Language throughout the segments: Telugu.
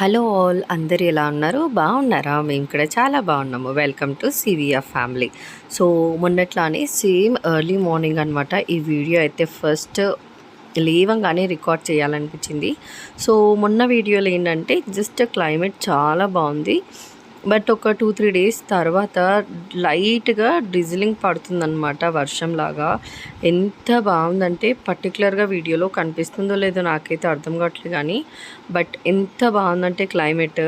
హలో ఆల్ అందరు ఎలా ఉన్నారు? బాగున్నారా? మేము కూడా చాలా బాగున్నాము. Welcome to CVR family so మొన్నట్లానే same early morning అనమాట ఈ వీడియో అయితే ఫస్ట్ లేవంగానే రికార్డ్ చేయాలనిపించింది. సో మొన్న వీడియోలో ఏంటంటే జస్ట్ క్లైమేట్ చాలా బాగుంది. బట్ ఒక టూ త్రీ డేస్ తర్వాత లైట్గా డిజిలింగ్ పడుతుందన్నమాట వర్షంలాగా. ఎంత బాగుందంటే పర్టికులర్గా వీడియోలో కనిపిస్తుందో లేదో నాకైతే అర్థం కావట్లేదు కానీ బట్ ఎంత బాగుందంటే క్లైమేట్.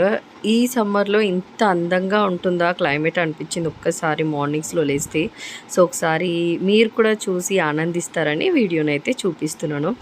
ఈ సమ్మర్లో ఇంత అందంగా ఉంటుందా? క్లైమేట్ అనిపించింది ఒక్కసారి మార్నింగ్స్లో లేస్తే. సో ఒకసారి మీరు కూడా చూసి ఆనందిస్తారని వీడియోని అయితే చూపిస్తున్నాను.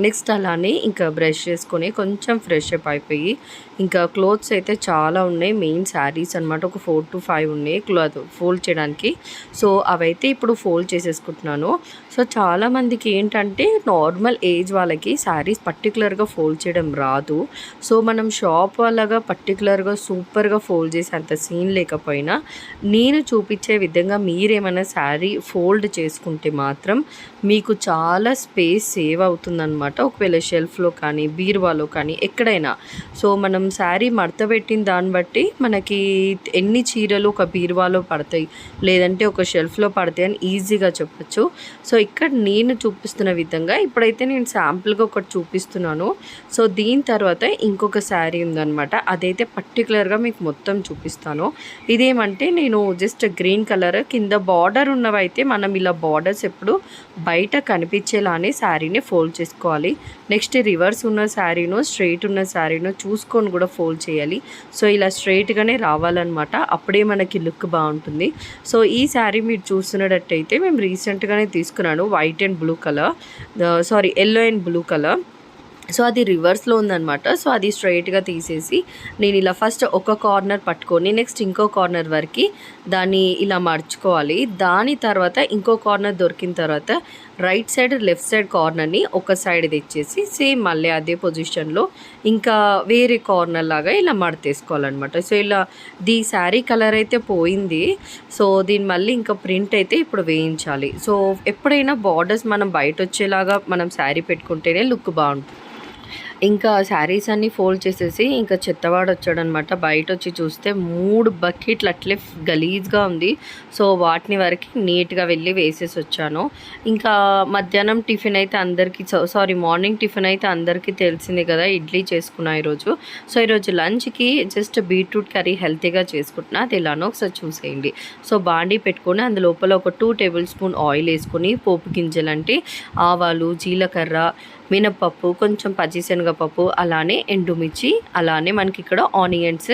నెక్స్ట్ అలానే ఇంకా బ్రష్ చేసుకొని కొంచెం ఫ్రెష్ అప్ అయిపోయి ఇంకా క్లోత్స్ అయితే చాలా ఉన్నాయి. మెయిన్ శారీస్ అనమాట ఒక ఫోర్ టు ఫైవ్ ఉన్నాయి. క్లాత్ ఫోల్డ్ చేయడానికి. సో అవైతే ఇప్పుడు ఫోల్డ్ చేసేసుకుంటున్నాను. సో చాలామందికి ఏంటంటే నార్మల్ ఏజ్ వాళ్ళకి శారీస్ పర్టికులర్గా ఫోల్డ్ చేయడం రాదు. సో మనం షాప్ వాళ్ళగా పర్టికులర్గా సూపర్గా ఫోల్డ్ చేసి అంత సీన్ లేకపోయినా నేను చూపించే విధంగా మీరేమైనా శారీ ఫోల్డ్ చేసుకుంటే మాత్రం మీకు చాలా స్పేస్ సేవ్ అవుతుందన్నమాట. ఒకవేళ షెల్ఫ్లో కానీ బీరువాలో కానీ ఎక్కడైనా. సో మనం శారీ మడత పెట్టిన దాన్ని బట్టి మనకి ఎన్ని చీరలు ఒక బీరువాలో పడతాయి లేదంటే ఒక షెల్ఫ్లో పడతాయి అని ఈజీగా చెప్పొచ్చు. సో ఇక్కడ నేను చూపిస్తున్న విధంగా ఇప్పుడైతే నేను శాంపుల్గా ఒకటి చూపిస్తున్నాను. సో దీని తర్వాత ఇంకొక శారీ ఉందన్నమాట. అదైతే పర్టికులర్గా మీకు మొత్తం చూపిస్తాను. ఇదేమంటే నేను జస్ట్ గ్రీన్ కలర్ కింద బార్డర్ ఉన్నవైతే మనం ఇలా బార్డర్స్ ఎప్పుడు బయట కనిపించేలానే శారీని ఫోల్డ్ చేసుకోవాలి. నెక్స్ట్ రివర్స్ ఉన్న శారీను స్ట్రైట్ ఉన్న శారీను చూసుకొని కూడా ఫోల్డ్ చేయాలి. సో ఇలా స్ట్రైట్గానే రావాలన్నమాట. అప్పుడే మనకి లుక్ బాగుంటుంది. సో ఈ శారీ మీరు చూస్తున్నట్టయితే మేము రీసెంట్గానే తీసుకున్నాను. White and blue colour sorry yellow and blue colour so అది రివర్స్లో ఉందన్నమాట. సో అది స్ట్రైట్గా తీసేసి నేను ఇలా ఫస్ట్ ఒక కార్నర్ పట్టుకొని నెక్స్ట్ ఇంకో కార్నర్ వరకు దాన్ని ఇలా మర్చుకోవాలి. దాని తర్వాత ఇంకో కార్నర్ దొరికిన తర్వాత రైట్ సైడ్ లెఫ్ట్ సైడ్ కార్నర్ని ఒక సైడ్ తెచ్చేసి సేమ్ మళ్ళీ అదే పొజిషన్లో ఇంకా వేరే కార్నర్ లాగా ఇలా మడతేసుకోవాలన్నమాట. సో ఇలా దీ శారీ కలర్ అయితే పోయింది. సో దీని మళ్ళీ ఇంకా ప్రింట్ అయితే ఇప్పుడు వేయించాలి. సో ఎప్పుడైనా బార్డర్స్ మనం బయట వచ్చేలాగా మనం శారీ పెట్టుకుంటేనే లుక్ బాగుంటుంది. ఇంకా శారీస్ అన్నీ ఫోల్డ్ చేసేసి ఇంకా చెత్తవాడు వచ్చాడనమాట. బయట వచ్చి చూస్తే మూడు బకెట్లు అట్లే గలీజ్గా ఉంది. సో వాటిని వరకు నీట్గా వెళ్ళి వేసేసి వచ్చాను. ఇంకా మధ్యాహ్నం టిఫిన్ అయితే అందరికీ సారీ మార్నింగ్ టిఫిన్ అయితే అందరికీ తెలిసింది కదా ఇడ్లీ చేసుకున్నా ఈరోజు. సో ఈరోజు లంచ్కి జస్ట్ బీట్రూట్ కర్రీ హెల్తీగా చేసుకుంటున్నా. అది ఎలానో ఒకసారి చూసేయండి. సో బాండీ పెట్టుకొని అందులోపల ఒక టూ టేబుల్ స్పూన్ ఆయిల్ వేసుకొని పోపు గింజలు అంటే ఆవాలు జీలకర్ర మినప్పప్పు కొంచెం పచ్చిశనగపప్పు అలానే ఎండుమిర్చి అలానే మనకి ఇక్కడ ఆనియన్స్.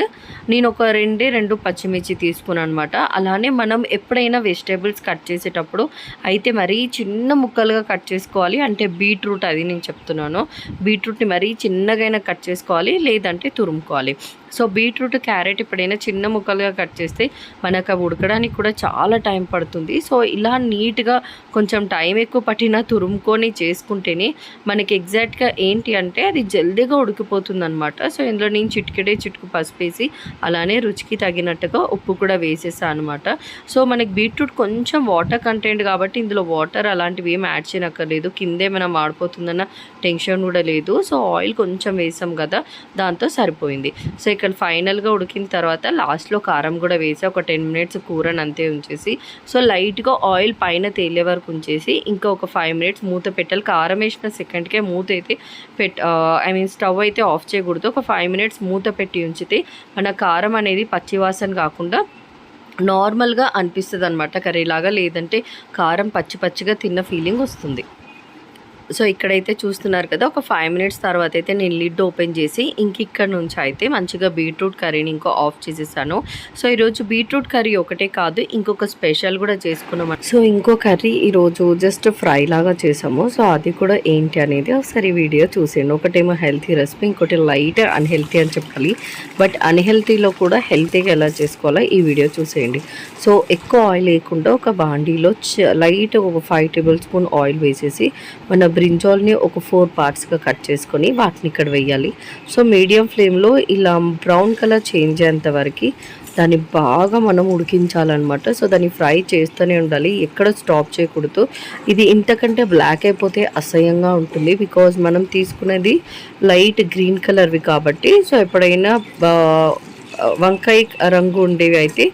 నేను ఒక రెండే రెండు పచ్చిమిర్చి తీసుకున్నాను అనమాట అలానే మనం ఎప్పుడైనా వెజిటేబుల్స్ కట్ చేసేటప్పుడు అయితే మరీ చిన్న ముక్కలుగా కట్ చేసుకోవాలి. అంటే బీట్రూట్ అది నేను చెప్తున్నాను. బీట్రూట్ని మరీ చిన్నగైనా కట్ చేసుకోవాలి లేదంటే తురుముకోవాలి. సో బీట్రూట్ క్యారెట్ ఎప్పుడైనా చిన్న ముక్కలుగా కట్ చేస్తే మనకు అవి ఉడకడానికి కూడా చాలా టైం పడుతుంది. సో ఇలా నీట్గా కొంచెం టైం ఎక్కువ పట్టినా తురుముకొని చేసుకుంటేనే మనకి ఎగ్జాక్ట్గా ఏంటి అంటే అది జల్దీగా ఉడికిపోతుంది అనమాట సో ఇందులో నేను చిటికెడే చిటుకు పసుపు వేసి అలానే రుచికి తగినట్టుగా ఉప్పు కూడా వేసేసాను అనమాట సో మనకి బీట్రూట్ కొంచెం వాటర్ కంటెంట్ కాబట్టి ఇందులో వాటర్ అలాంటివి ఏం యాడ్ చేయనక్కర్లేదు. కింద ఏమైనా మాడిపోతుందన్న టెన్షన్ కూడా లేదు. సో ఆయిల్ కొంచెం వేసాం కదా దాంతో సరిపోయింది. సో ఇక్కడ ఫైనల్గా ఉడికిన తర్వాత లాస్ట్లో కారం కూడా వేసి ఒక టెన్ మినిట్స్ కూరని అంతే ఉంచేసి సో లైట్గా ఆయిల్ పైన తేలే వరకు ఉంచేసి ఇంకా ఒక ఫైవ్ మినిట్స్ మూత పెట్టాలి. కారం వేసిన సెకండ్కే మూత అయితే పెట్ ఐ మీన్ స్టవ్ అయితే ఆఫ్ చేయకూడదు. ఒక ఫైవ్ మినిట్స్ మూత పెట్టి ఉంచితే మన కారం అనేది పచ్చివాసన కాకుండా నార్మల్గా అనిపిస్తుంది అనమాట కర్రీలాగా లేదంటే కారం పచ్చి పచ్చిగా తిన్న ఫీలింగ్ వస్తుంది. సో ఇక్కడైతే చూస్తున్నారు కదా ఒక ఫైవ్ మినిట్స్ తర్వాత అయితే నేను లిడ్ ఓపెన్ చేసి ఇంక ఇక్కడ నుంచి అయితే మంచిగా బీట్రూట్ కర్రీని ఇంకో ఆఫ్ చేసేసాను. సో ఈరోజు బీట్రూట్ కర్రీ ఒకటే కాదు ఇంకొక స్పెషల్ కూడా చేసుకున్నాం. సో ఇంకో కర్రీ ఈరోజు జస్ట్ ఫ్రై లాగా చేసాము. సో అది కూడా ఏంటి అనేది ఒకసారి వీడియో చూసేయండి. ఒకటేమో హెల్తీ రెసిపీ ఇంకోటి లైట్ అన్హెల్తీ అని చెప్పాలి. బట్ అన్హెల్తీలో కూడా హెల్తీగా ఎలా చేసుకోవాలో ఈ వీడియో చూసేయండి. సో ఎక్కువ ఆయిల్ లేకుండా ఒక బాండీలో లైట్ ఒక ఫైవ్ టేబుల్ స్పూన్ ఆయిల్ వేసేసి మన బ్రింజాల్ని ఒక ఫోర్ పార్ట్స్గా కట్ చేసుకొని వాటిని ఇక్కడ వేయాలి సో మీడియం ఫ్లేమ్లో ఇలా బ్రౌన్ కలర్ చేంజ్ అయ్యేంత వరకు దాన్ని బాగా మనం ఉడికించాలన్నమాట. సో దాన్ని ఫ్రై చేస్తూనే ఉండాలి. ఎక్కడ స్టాప్ చేయకూడదు. ఇది ఇంతకంటే బ్లాక్ అయిపోతే అసహ్యంగా ఉంటుంది బికాజ్ మనం తీసుకునేది లైట్ గ్రీన్ కలర్వి కాబట్టి. సో ఎప్పుడైనా వంకాయ రంగు ఉండేవి అయితే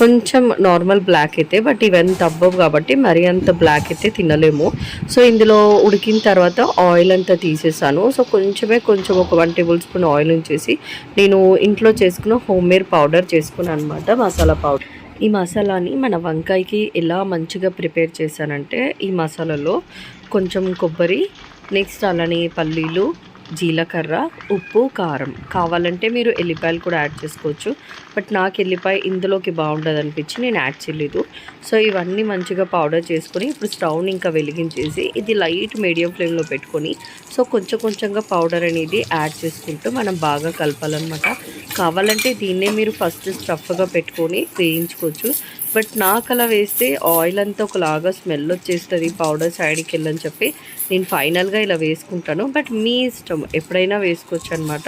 కొంచెం నార్మల్ బ్లాక్ అయితే బట్ ఇవన్నీ తబ్బవు కాబట్టి మరీ అంత బ్లాక్ అయితే తినలేము. సో ఇందులో ఉడికిన తర్వాత ఆయిల్ అంతా తీసేసాను. సో కొంచెమే కొంచెం ఒక వన్ టేబుల్ స్పూన్ ఆయిల్ ఉంచేసి నేను ఇంట్లో చేసుకున్న హోమ్మేర్ పౌడర్ చేసుకున్నాను అనమాట మసాలా పౌడర్ ఈ మసాలాని మన వంకాయకి ఎలా మంచిగా ప్రిపేర్ చేశానంటే ఈ మసాలాలో కొంచెం కొబ్బరి నెక్స్ట్ అలానే పల్లీలు జీలకర్ర ఉప్పు కారం. కావాలంటే మీరు ఎల్లిపాయలు కూడా యాడ్ చేసుకోవచ్చు. బట్ నాకు ఎల్లిపాయ ఇందులోకి బాగుంటుంది అనిపించి నేను యాడ్ చేయలేదు. సో ఇవన్నీ మంచిగా పౌడర్ చేసుకొని ఇప్పుడు స్టవ్ని ఇంకా వెలిగించేసి ఇది లైట్ మీడియం ఫ్లేమ్లో పెట్టుకొని సో కొంచెం కొంచెంగా పౌడర్ అనేది యాడ్ చేసుకుంటూ మనం బాగా కలపాలన్నమాట. కావాలంటే దీన్నే మీరు ఫస్ట్ స్టఫ్గా పెట్టుకొని వేయించుకోవచ్చు. బట్ నాకు అలా వేస్తే ఆయిల్ అంతా ఒకలాగా స్మెల్ వచ్చేస్తుంది పౌడర్ సైడ్కి వెళ్ళని చెప్పి నేను ఫైనల్గా ఇలా వేసుకుంటాను. బట్ మీ ఇష్టం ఎప్పుడైనా వేసుకోవచ్చు అనమాట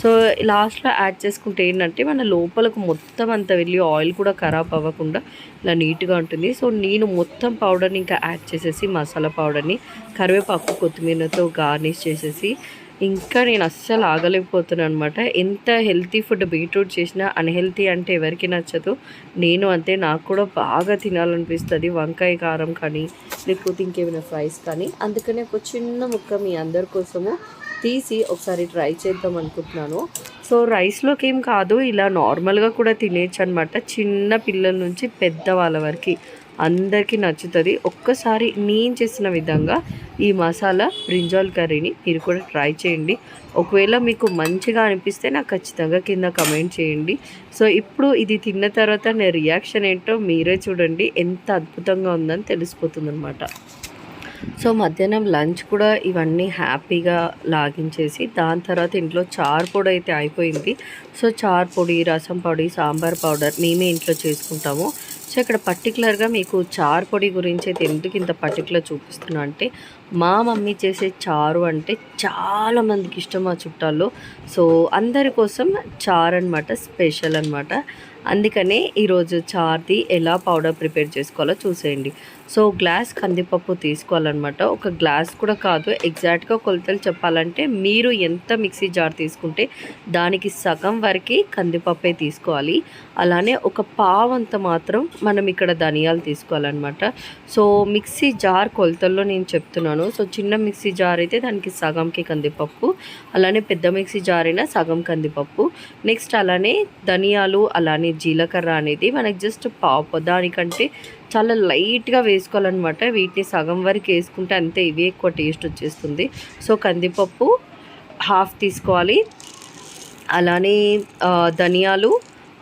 సో లాస్ట్లో యాడ్ చేసుకుంటే ఏంటంటే మన లోపలకు మొత్తం అంత వెళ్ళి ఆయిల్ కూడా ఖరాబ్ అవ్వకుండా ఇలా నీట్గా ఉంటుంది. సో నేను మొత్తం పౌడర్ని ఇంకా యాడ్ చేసేసి మసాలా పౌడర్ని కరివేపాకు కొత్తిమీరతో గార్నిష్ చేసేసి ఇంకా నేను అస్సలు ఆగలేకపోతున్నాను అనమాట ఎంత హెల్తీ ఫుడ్ బీట్రూట్ చేసినా అన్హెల్తీ అంటే ఎవరికి నచ్చదు. నేను అంతే నాకు కూడా బాగా తినాలనిపిస్తుంది. వంకాయ కారం కానీ లేకపోతే ఇంకేమైనా ఫ్రైస్ కానీ. అందుకనే ఒక చిన్న ముక్క మీ అందరి కోసము తీసి ఒకసారి ట్రై చేద్దాం అనుకుంటున్నాను. సో రైస్లోకి ఏం కాదు ఇలా నార్మల్గా కూడా తినేయచ్చు అనమాట చిన్న పిల్లల నుంచి పెద్ద వాళ్ళ వరకు. అందరికీ నచ్చుతుంది. ఒక్కసారి నేను చేసిన విధంగా ఈ మసాలా బ్రింజాల్ కర్రీని మీరు కూడా ట్రై చేయండి. ఒకవేళ మీకు మంచిగా అనిపిస్తే నాకు ఖచ్చితంగా కింద కమెంట్ చేయండి. సో ఇప్పుడు ఇది తిన్న తర్వాత నేను రియాక్షన్ ఏంటో మీరే చూడండి. ఎంత అద్భుతంగా ఉందని తెలిసిపోతుంది అనమాట సో మధ్యాహ్నం లంచ్ కూడా ఇవన్నీ హ్యాపీగా లాగించేసి దాని తర్వాత ఇంట్లో చార్ పొడి అయితే అయిపోయింది. సో చార్ పొడి రసం పొడి సాంబార్ పౌడర్ మేమే ఇంట్లో చేసుకుంటాము. సో ఇక్కడ పర్టికులర్గా మీకు చారు పొడి గురించి అయితే ఎందుకు ఇంత పర్టికులర్ చూపిస్తున్నా అంటే మా మమ్మీ చేసే చారు అంటే చాలా మందికి ఇష్టం మా చుట్టాల్లో. సో అందరి కోసం చారు అనమాట స్పెషల్ అనమాట అందుకనే ఈరోజు చార్ది ఎలా పౌడర్ ప్రిపేర్ చేసుకోవాలో చూసేయండి. సో గ్లాస్ కందిపప్పు తీసుకోవాలన్నమాట. ఒక గ్లాస్ కూడా కాదు ఎగ్జాక్ట్గా కొలతలు చెప్పాలంటే మీరు ఎంత మిక్సీ జార్ తీసుకుంటే దానికి సగం వరకు కందిపప్పే తీసుకోవాలి. అలానే ఒక పావంత మాత్రం మనం ఇక్కడ ధనియాలు తీసుకోవాలన్నమాట. సో మిక్సీ జార్ కొలతల్లో నేను చెప్తున్నాను. సో చిన్న మిక్సీ జార్ అయితే దానికి సగంకి కందిపప్పు అలానే పెద్ద మిక్సీ జార్ అయినా సగం కందిపప్పు. నెక్స్ట్ అలానే ధనియాలు అలానే జీలకర్ర అనేది మనకి జస్ట్ పావు దానికంటే చాలా లైట్గా వేసుకోవాలన్నమాట. వీటిని సగం వరకు వేసుకుంటే అంతే ఇవి ఎక్కువ టేస్ట్ వచ్చేస్తుంది. సో కందిపప్పు హాఫ్ తీసుకోవాలి. అలానే ధనియాలు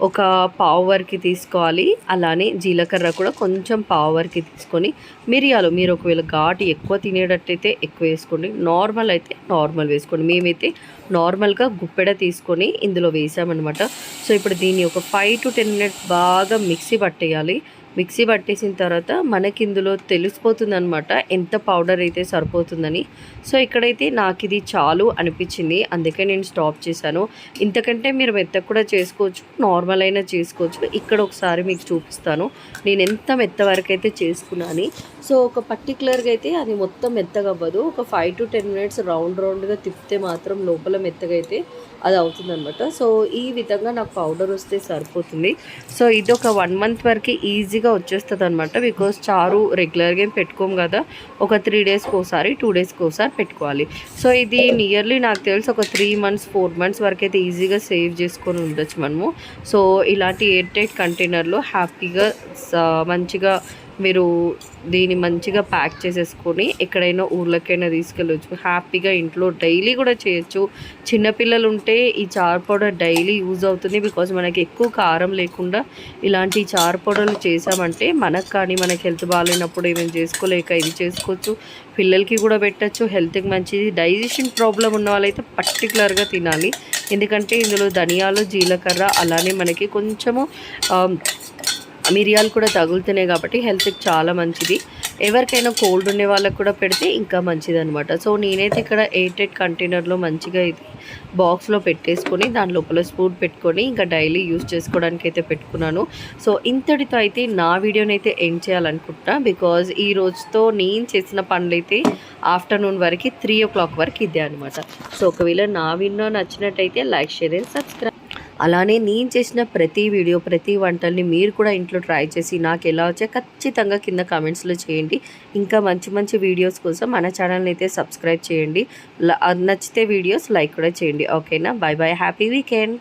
ఒక పావు వరకు తీసుకోవాలి. అలానే జీలకర్ర కూడా కొంచెం పావు వరకు తీసుకొని మిరియాలు మీరు ఒకవేళ ఘాటు ఎక్కువ తినేటట్టయితే ఎక్కువ వేసుకోండి. నార్మల్ అయితే నార్మల్ వేసుకోండి. మేమైతే నార్మల్గా గుప్పెడ తీసుకొని ఇందులో వేసామన్నమాట. సో ఇప్పుడు దీన్ని ఒక ఫైవ్ టు టెన్ మినిట్స్ బాగా మిక్సీ పట్టేయాలి. మిక్సీ పట్టేసిన తర్వాత మనకి ఇందులో తెలిసిపోతుంది అనమాట ఎంత పౌడర్ అయితే సరిపోతుందని. సో ఇక్కడైతే నాకు ఇది చాలు అనిపించింది. అందుకే నేను స్టాప్ చేశాను. ఇంతకంటే మీరు మెత్త కూడా చేసుకోవచ్చు నార్మల్ అయినా చేసుకోవచ్చు. ఇక్కడ ఒకసారి మీకు చూపిస్తాను. నేను ఎంత మెత్త వరకు అయితే చేసుకున్నాను సో ఒక పర్టికులర్గా అయితే అది మొత్తం మెత్తగా అవ్వదు ఒక five to ten minutes round రౌండ్గా తిప్పితే మాత్రం లోపల మెత్తగా అయితే అది అవుతుందన్నమాట. సో ఈ విధంగా నాకు పౌడర్ వస్తే సరిపోతుంది. సో ఇది ఒక వన్ మంత్ వరకు ఈజీగా వచ్చేస్తుంది అనమాట బికాస్ చారు రెగ్యులర్గా ఏం పెట్టుకోము కదా. ఒక త్రీ డేస్కి ఒకసారి టూ డేస్కి ఒకసారి పెట్టుకోవాలి. సో ఇది నియర్లీ నాకు తెలిసి ఒక త్రీ మంత్స్ ఫోర్ మంత్స్ వరకు అయితే ఈజీగా సేవ్ చేసుకొని ఉండొచ్చు మనము. సో ఇలాంటి ఎయిర్ టైట్ కంటైనర్లో హ్యాపీగా మంచిగా మీరు దీన్ని మంచిగా ప్యాక్ చేసేసుకొని ఎక్కడైనా ఊర్లకైనా తీసుకెళ్ళవచ్చు హ్యాపీగా ఇంట్లో డైలీ కూడా చేయొచ్చు. చిన్నపిల్లలు ఉంటే ఈ చార్ పౌడర్ డైలీ యూజ్ అవుతుంది బికాజ్ మనకి ఎక్కువ కారం లేకుండా ఇలాంటి చార్ పౌడర్లు చేసామంటే మనకు కానీ మనకి హెల్త్ బాగాలేనప్పుడు ఏమైనా చేసుకోలేక ఇది చేసుకోవచ్చు. పిల్లలకి కూడా పెట్టచ్చు. హెల్త్కి మంచిది. డైజెషన్ ప్రాబ్లం ఉన్న వాళ్ళైతే పర్టికులర్గా తినాలి. ఎందుకంటే ఇందులో ధనియాలు జీలకర్ర అలానే మనకి కొంచెము మిరియాలు కూడా తగులుతున్నాయి కాబట్టి హెల్త్కి చాలా మంచిది. ఎవరికైనా కోల్డ్ ఉండే వాళ్ళకి కూడా పెడితే ఇంకా మంచిది అనమాట సో నేనైతే ఇక్కడ ఎయిటెడ్ కంటైనర్లో మంచిగా ఇది బాక్స్లో పెట్టేసుకొని దాని లోపల స్పూన్ పెట్టుకొని ఇంకా డైలీ యూస్ చేసుకోవడానికి అయితే పెట్టుకున్నాను. సో ఇంతటితో అయితే నా వీడియోని అయితే ఎండ్ చేయాలనుకుంటున్నా. బికాజ్ ఈ రోజుతో నేను చేసిన పనులు అయితే ఆఫ్టర్నూన్ వరకు త్రీ ఓ క్లాక్ వరకు ఇదే అనమాట సో ఒకవేళ నా వీడియో నచ్చినట్టయితే లైక్ షేర్ అండ్ సబ్స్క్రైబ్ అలానే నేను చేసిన ప్రతి వీడియో ప్రతి వంటల్ని మీరు కూడా ఇంట్లో ట్రై చేసి నాకు ఎలా వచ్చే ఖచ్చితంగా కింద కామెంట్స్లో చేయండి. ఇంకా మంచి మంచి వీడియోస్ కోసం మన ఛానల్ని అయితే సబ్స్క్రైబ్ చేయండి. నచ్చితే వీడియోస్ లైక్ కూడా చేయండి. ఓకేనా? Bye bye happy weekend.